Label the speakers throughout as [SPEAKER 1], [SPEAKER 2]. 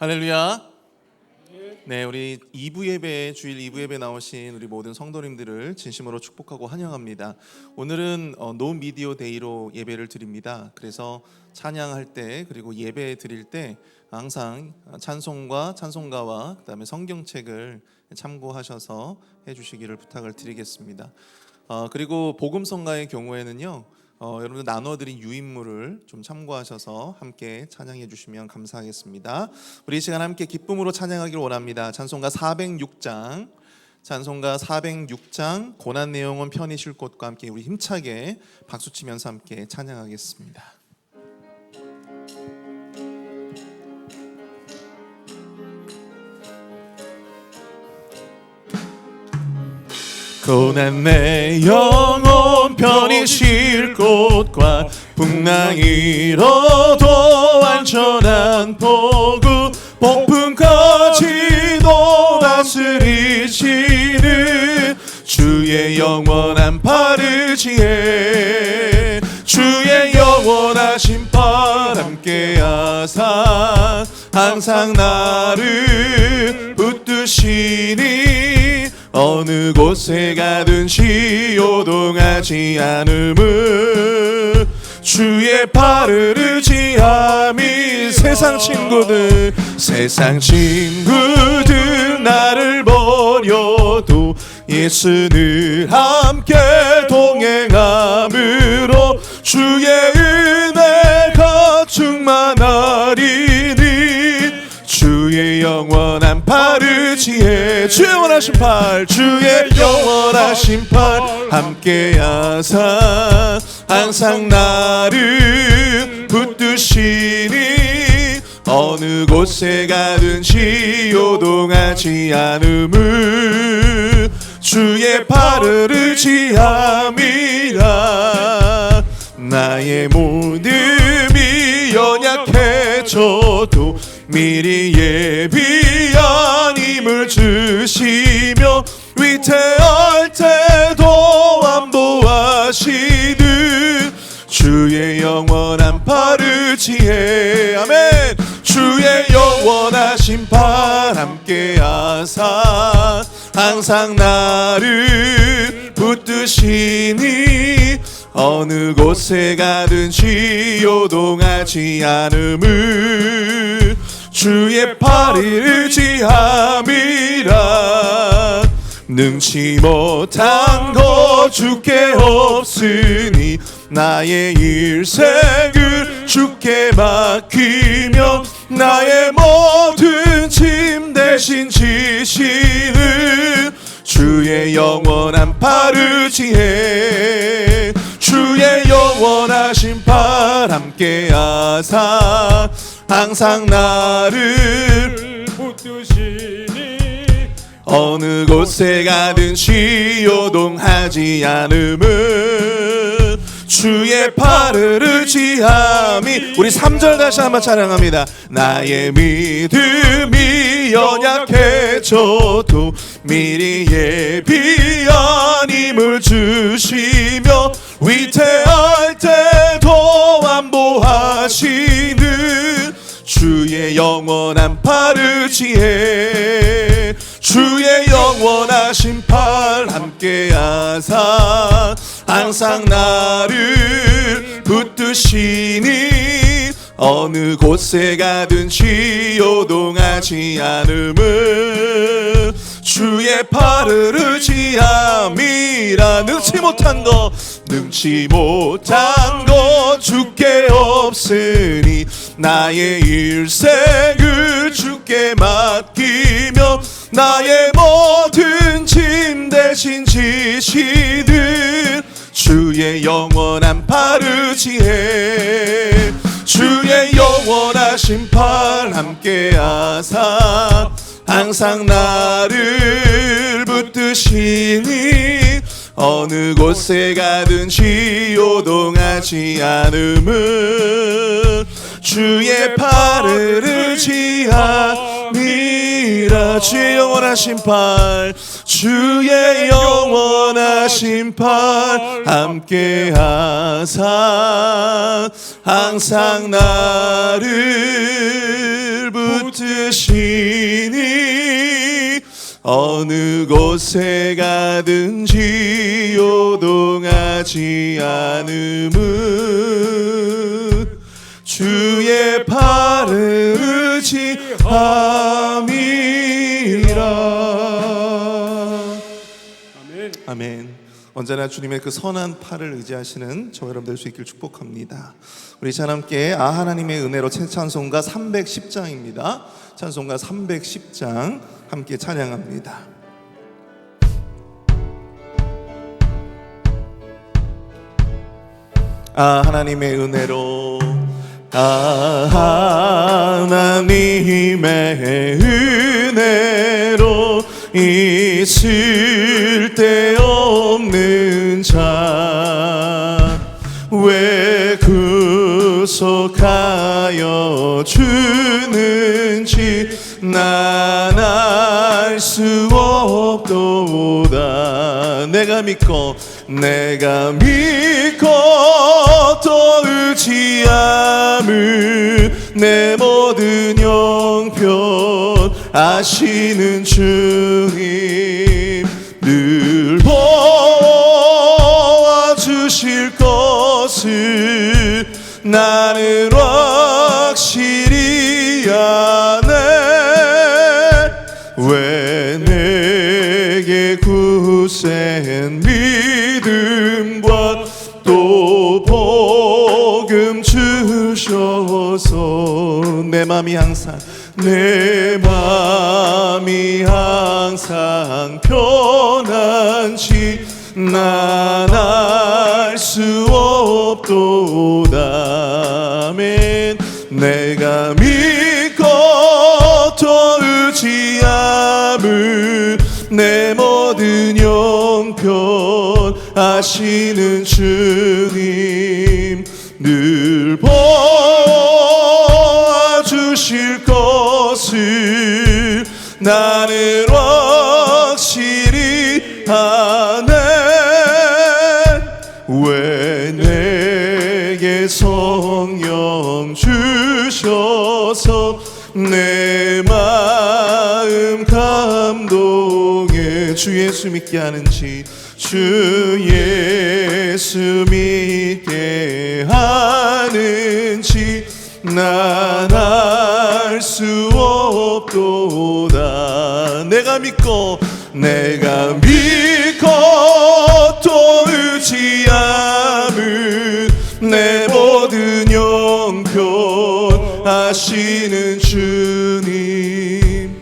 [SPEAKER 1] 할렐루야. 네, 우리 2부 예배 주일 2부 예배 나오신 우리 모든 성도님들을 진심으로 축복하고 환영합니다. 오늘은 어, 노 미디어 데이로 예배를 드립니다. 그래서 찬양할 때 그리고 예배 드릴 때 항상 찬송과 찬송가와 그다음에 성경책을 참고하셔서 해주시기를 부탁을 드리겠습니다. 어, 그리고 복음성가의 경우에는요. 어, 여러분들 나눠드린 유인물을 좀 참고하셔서 함께 찬양해 주시면 감사하겠습니다. 우리 이 시간 함께 기쁨으로 찬양하기를 원합니다. 찬송가 406장, 찬송가 406장 고난 내용은 편히 쉴 곳과 함께 우리 힘차게 박수 치면서 함께 찬양하겠습니다. 고난 내 영혼 편히 쉴 곳과 풍랑이로도 안전한 포구 폭풍까지도 다스리시는 주의 영원한 파르지에 주의 영원하신 팔 함께 하사 항상 나를 붙드시니 어느 곳에 가든지 요동하지 않음을 주의 팔을 의지함이 세상 친구들 세상 친구들 나를 버려도 예수는 함께 동행함으로 주의 은혜 팔을지에 주의 영원하신 팔 주의 영원하신 팔 함께 하사. 항상 나를 붙드시니 어느 곳에 가든지 요동하지 않음을 주의 팔을 의지함이라. 나의 모든이 연약해져도 미리 예비한 힘을 주시며 위태할 때도 안보하시는 주의 영원한 팔을 지혜 아멘. 주의 영원하신 팔 함께 하사 항상 나를 붙드시니 어느 곳에 가든지 요동하지 않음을 주의 팔을 의지함이라. 능치 못한 것 주께 없으니 나의 일생을 주께 맡기며 나의 모든 짐 대신 지시는 주의 영원한 지혜. 주의 영원하신 팔 함께 하사 항상 나를
[SPEAKER 2] 붙드시니
[SPEAKER 1] 어느 곳에 가든지 요동하지 않음을 주의 팔을 의지함이 우리 3절 다시 한번 찬양합니다. 나의 믿음이 연약해져도 미리 예비한 힘을 주시며 위태할 때도 안보하시는 주의 영원한 팔을 지혜. 주의 영원하신 팔 함께 하사 항상 나를 붙드시니 어느 곳에 가든지 요동하지 않음을 주의 팔을 의지함이라. 능치 못한 것 능치 못한 것 주께 없으니 나의 일생을 주께 맡기며 나의 모든 짐 대신 지시듯 주의 영원한 지혜 주의 영원하신 팔 함께 하사 항상 나를 붙드시니 어느 곳에 가든지 요동하지 않음을 주의 팔을 의지함이라. 주의 영원하신 팔 주의 영원하신 팔 함께 하사. 항상 나를 붙 붙드시니 어느 곳에 가든지 요동하지 않음은 주의 팔을 의지함이라
[SPEAKER 2] 아멘.
[SPEAKER 1] 아멘. 언제나 주님의 그 선한 팔을 의지하시는 저 여러분 될 수 있길 축복합니다. 우리 자 함께 아 하나님의 은혜로 새 찬송가 310장입니다. 찬송가 310장 함께 찬양합니다. 아 하나님의 은혜로 아 하나님의 은혜로 있을 데 없는 자왜 구속하여 주는지 난 알 수 없도다. 내가 믿고 내가 믿고 또 의지함을 내 모든 형편 아시는 주님 늘 주셔서. 내 맘이 항상 내 맘이 항상 편한지 난 알 수 없도다. 아멘. 내가 믿고 또 의지함을 내 모든 형편 아시는 주님 늘 보아주실 것을 나는 확실히 아네. 왜 내게 성령 주셔서 내 마음 감동해 주 예수 믿게 하는지 주 예수 믿게 하는지 난 알 수 없도다. 내가 믿고 내가 믿고 또 의지함을 내 모든 형편 아시는 주님.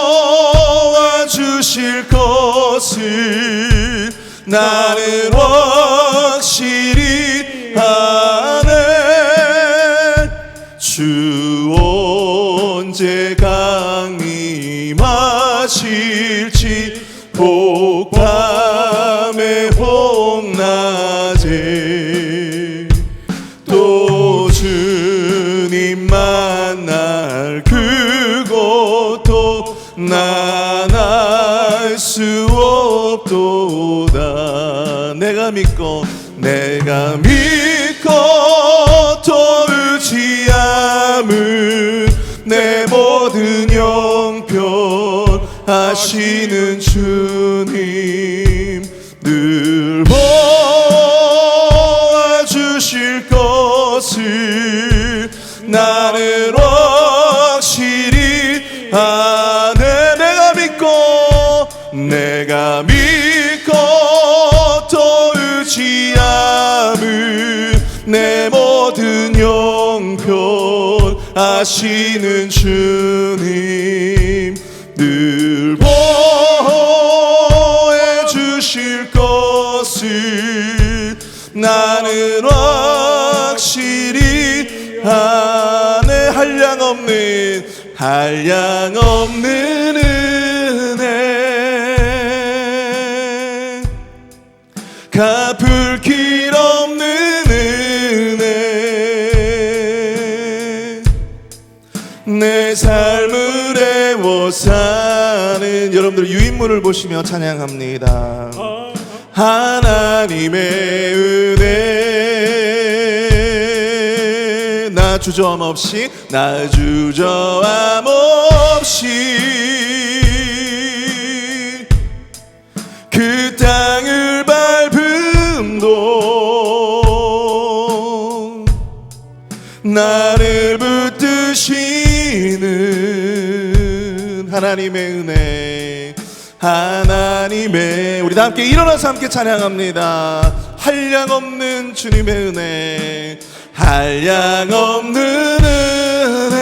[SPEAKER 1] 돌보아 주실 것을 나는 확 만날 그곳도 난알수 없도다. 내가 믿고 내가 믿고 또 의지함을 내 모든 형편 아시는 주님 늘 아시는 주님 늘 보해 주실 것을 나는 확실히 아네. 한량 없는 한량 없는 은혜. 갚을 길 내 삶을 애워 사는 여러분들 유인물을 보시며 찬양합니다. 하나님의 은혜. 나 주저함 없이 나 주저함 없이 그 땅을 밟음도 나를 하나님의 은혜 하나님의 우리 다 함께 일어나서 함께 찬양합니다. 한량 없는 주님의 은혜 한량 없는 은혜.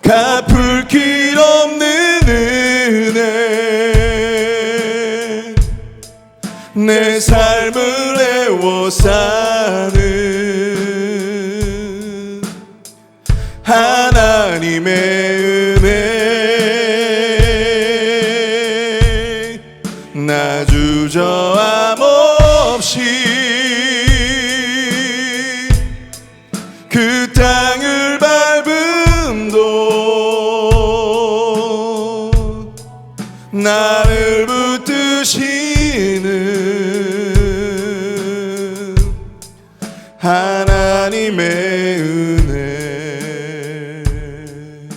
[SPEAKER 1] 갚을 길 없는 은혜. 내 삶을 애워 사는 하나님의 은혜